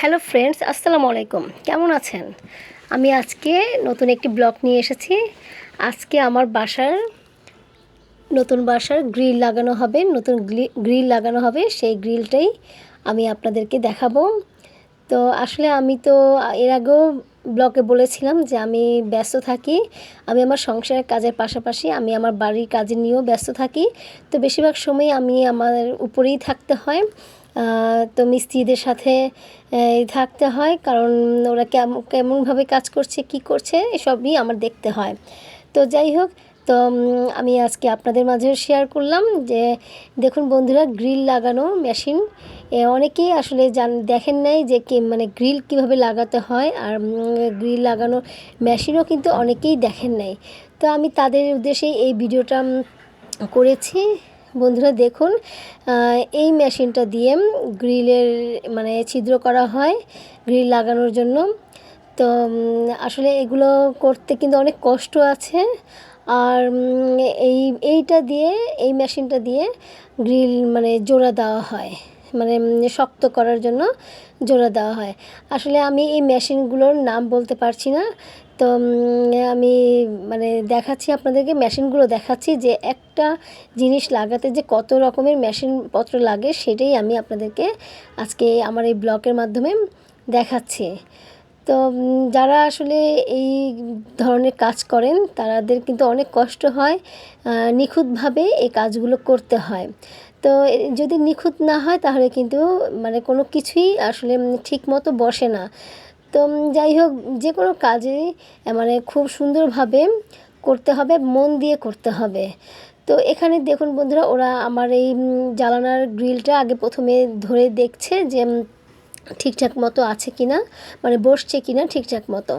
Hello friends, আসসালামু আলাইকুম। কেমন আছেন? আমি আজকে নতুন একটি ব্লগ নিয়ে এসেছি। আজকে আমার বাসার নতুন বাসার গ্রিল লাগানো হবে, নতুন গ্রিল লাগানো হবে। সেই গ্রিলটাই আমি আপনাদেরকে দেখাবো। তো আসলে আমি তো, এর আগেও ব্লগে বলেছিলাম যে আমি ব্যস্ত থাকি। আমি আমার সংসারের কাজের পাশাপাশি আমি আমার বাড়ির কাজে নিয়েও ব্যস্ত থাকি। তো বেশিরভাগ সময় আমি আমার উপরেই থাকতে হয়। তো মিস্ত্রিদের সাথে থাকতে হয়, কারণ ওরা কেমন কেমনভাবে কাজ করছে, কি করছে, এসবই আমার দেখতে হয়। তো যাই হোক, তো আমি আজকে আপনাদের মাঝে শেয়ার করলাম যে, দেখুন বন্ধুরা গ্রিল লাগানো মেশিন অনেকেই আসলে জান, দেখেন নাই যে কি মানে গ্রিল কীভাবে লাগাতে হয়, আর গ্রিল লাগানো মেশিনও কিন্তু অনেকেই দেখেন নাই। তো আমি তাদের উদ্দেশ্যেই এই ভিডিওটা করেছি। বন্ধুরা দেখুন এই মেশিনটা দিয়ে গ্রিলের মানে ছিদ্র করা হয় গ্রিল লাগানোর জন্য। তো আসলে এগুলো করতে কিন্তু অনেক কষ্ট আছে। আর এই, এইটা দিয়ে, এই মেশিনটা দিয়ে গ্রিল মানে জোড়া দেওয়া হয়। মানে শক্ত করার জন্য জোড়া দেওয়া হয়। আসলে আমি এই মেশিনগুলোর নাম বলতে পারছি না। তো আমি মানে দেখাচ্ছি আপনাদেরকে, মেশিনগুলো দেখাচ্ছি যে একটা জিনিস লাগাতে যে কত রকমের মেশিনপত্র লাগে, সেটাই আমি আপনাদেরকে আজকে আমার এই ব্লকের মাধ্যমে দেখাচ্ছি। তো যারা আসলে এই ধরনের কাজ করেন তাদের কিন্তু অনেক কষ্ট হয় নিখুঁতভাবে এই কাজগুলো করতে হয়। তো যদি নিখুঁত না হয়, তাহলে কিন্তু মানে কোনো কিছুই আসলে ঠিক মতো বসে না। তো যাই হোক, যে কোনো কাজে মানে খুব সুন্দরভাবে করতে হবে, মন দিয়ে করতে হবে। তো, এখানে দেখুন বন্ধুরা, ওরা আমার এই জ্বালানার গ্রিলটা আগে প্রথমে ধরে দেখছে যে ঠিকঠাক মতো আছে কি না মানে বসছে কি না ঠিকঠাক মতো।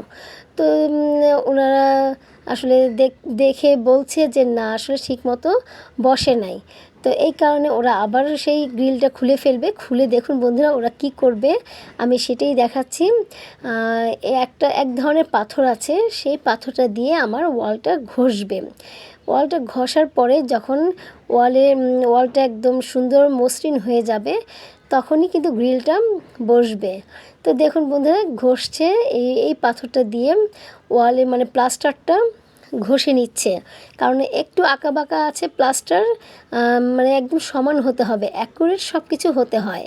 তো ওনারা আসলে দেখে বলছে যে না, আসলে ঠিক মতো বসে নাই। তো এই কারণে ওরা আবার সেই গ্রিলটা খুলে ফেলবে, খুলে দেখুন বন্ধুরা ওরা কি করবে। আমি সেটাই দেখাচ্ছি। একটা, এক ধরনের পাথর আছে, সেই পাথরটা দিয়ে আমার ওয়ালটা ঘষবে। ওয়ালটা ঘষার পরে যখন ওয়ালে ওয়ালটা একদম সুন্দর মসৃণ হয়ে যাবে তখনই কিন্তু গ্রিলটা বসবে। তো দেখুন বন্ধুরা, ঘষছে এই এই পাথরটা দিয়ে, ওয়ালে মানে প্লাস্টারটা ঘষে নিচ্ছে। কারণ একটু আঁকা বাঁকা আছে প্লাস্টার মানে একদম সমান হতে হবে অ্যাকুরেট সব কিছু হতে হয়।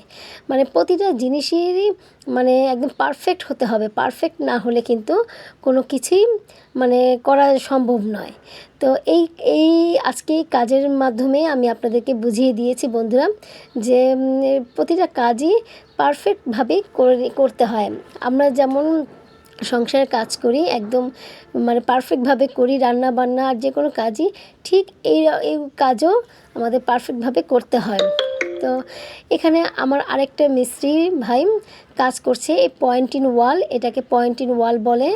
মানে প্রতিটা জিনিসেরই মানে একদম পারফেক্ট হতে হবে। পারফেক্ট না হলে কিন্তু কোনো কিছুই মানে করা সম্ভব নয়। তো এই এই আজকে এই কাজের মাধ্যমে আমি আপনাদেরকে বুঝিয়ে দিয়েছি বন্ধুরা যে প্রতিটা কাজই পারফেক্টভাবে করে, করতে হয়। আমরা যেমন সংসারের কাজ করি, একদম মানে পারফেক্টভাবে করি রান্না বান্না আর যে কোনো কাজই, ঠিক এই এই কাজও আমাদের পারফেক্টভাবে করতে হয়। তো এখানে আমার আরেকটা মিস্ত্রি ভাই কাজ করছে, এই পয়েন্ট ইন ওয়াল এটাকে পয়েন্ট ইন ওয়াল বলে।